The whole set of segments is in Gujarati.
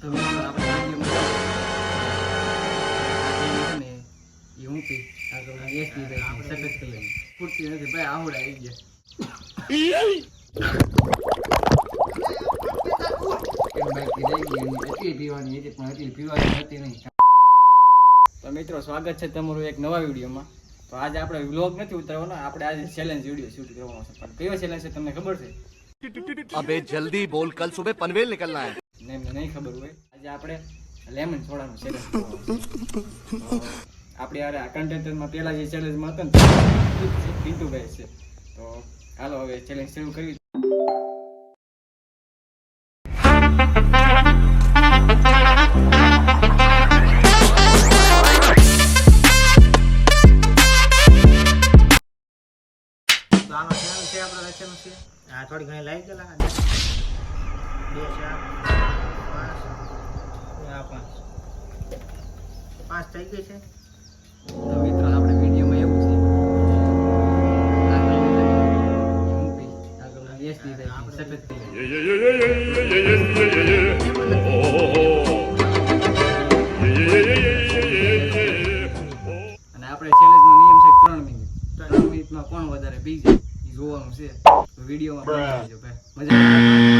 Turun na ako ng yung kami, yung upi, ako ng yes, di ba? Sagot ko yun. Kurti na sabay, ako na yun yun. Iyay! તો મિત્રો સ્વાગત છે તમારું એક નવા વિડીયોમાં તો આજે આપણે વ્લોગ નથી ઉતારવાનો આપણે આજે ચેલેન્જ વિડીયો શૂટ કરવાનો છે પણ કયો ચેલેન્જ છે તમને ખબર છે અબે જલ્દી બોલ કલ સુબહ પનવેલ નીકળના હે ને નહીં ખબર હોય. આજે આપણે લેમન સોડાનો ચેલેન્જ આપણે યાર આ કન્ટેન્ટમાં પહેલા જે ચેલેન્જમાં હતો ને એ છે, તો હાલો હવે ચેલેન્જ શરૂ કરવી આ થોડી ઘણી લાઈક ગયેલા બે ચાર પાંચ. ને આ પાંચ. પાંચ થઈ ગઈ છે? તો મિત્રો આપણે વિડીયોમાં એવું છે. સફેદ અને આપણે ચેલેન્જનો નિયમ છે ત્રણ મિનિટ ત્રણ મિનિટમાં કોણ વધારે પી જાય? જોવાનું છે. વિડીયોમાં મજા.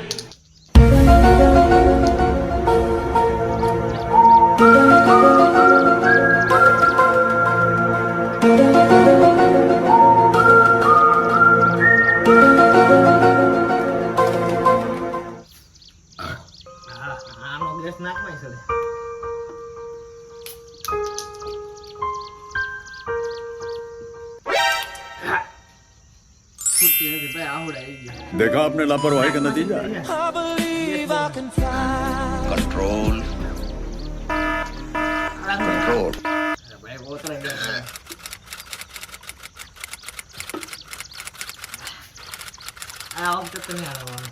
Yes, nak mai देखा आपने लापरवाही का नतीजा? कंट्रोल कंट्रोल आओ तो नहीं आ रहा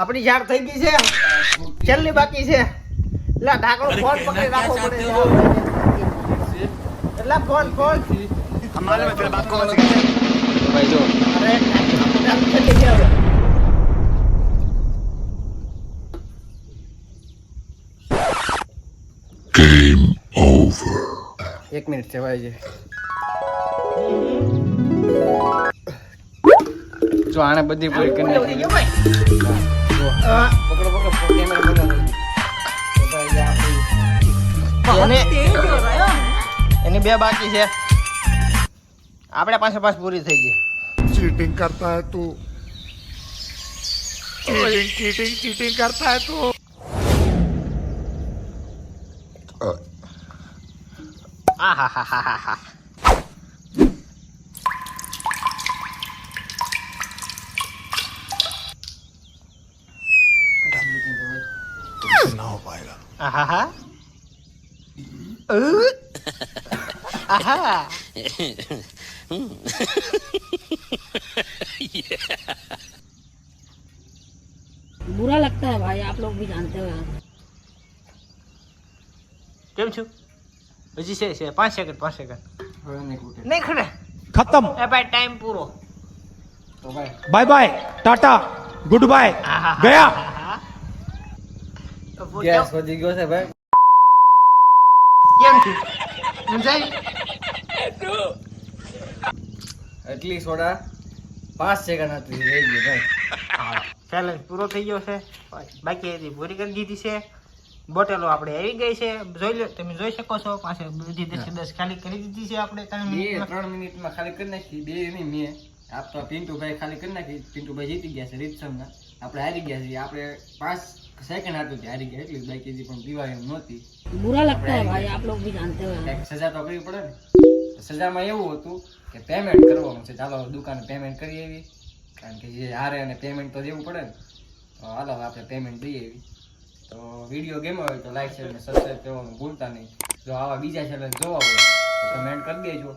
આપણી ઝાડ થઈ ગઈ છે. છેલ્લી બાકી છે. એટલે ઢાકણો ફોન પકડી રાખવો પડે એટલે ફોન ફોન. અમારે ભાઈ જો. અરે ગેમ ઓવર એક મિનિટ છે ભાઈ જો આને બધી પૂરી કરી એની બે બાકી છે. આપણે પાસે પાસ પૂરી થઈ ગઈ. ચીટિંગ કરતા હે તું. ચીટિંગ ચીટિંગ કરતા હે તું. આ હા હા હા હા હા. पाएगा આહાહા. અ? આહા. बुरा लगता है भाई आप लोग भी जानते हो यार કેમ છું હજી છે છે પાંચ સેકન્ડ પાંચ સેકન્ડ હવે નહીં ખૂટે નહીં ખડે खत्म એ ભાઈ ટાઈમ પૂરો તો ભાઈ bye bye tata good gas વધી ગયો છે ભાઈ કેમ છું સમજાય એટલી સોડા પાંચ સેકન્ડ હતી રહી ગઈ ભાઈ ચેલેન્જ પૂરો થઈ ગયો છે બાકી હજી પૂરી કરી દીધી છે બોટલો આપણે આવી ગઈ છે જોઈ લો તમે જોઈ શકો છો પાસે બધી દસે દસ ખાલી કરી દીધી છે આપણે ત્રણ ત્રણ મિનિટમાં ખાલી કરી નાખી બે નહીં મેં આપતા પિન્ટુભાઈ ખાલી કરી નાખી પિન્ટુભાઈ જીતી ગયા છે રીતસરના આપણે હારી ગયા છીએ આપણે પાંચ સેકન્ડ હતું ત્યારે ગયા એટલી બાઈક કેજી પણ પીવા એમ નહોતી. બુરા લગતા ભાઈ આપ લોકો ભી જાનતે હો સજા તો કરવી પડે ને. સજામાં એવું હતું કે પેમેન્ટ કરવાનું છે. ચાલો દુકાન પેમેન્ટ કરી એવી. કારણ કે જે હારે અને પેમેન્ટ તો દેવું પડે ને. તો હાલો આપણે પેમેન્ટ દઈએ એવી. તો વીડિયો ગેમ હોય તો લાઈક શેર અને સબસ્ક્રાઈબ કરવાનું ભૂલતા નહીં. જો આવા બીજા ચેનલ જોવા હોય તો કમેન્ટ કરી દેજો.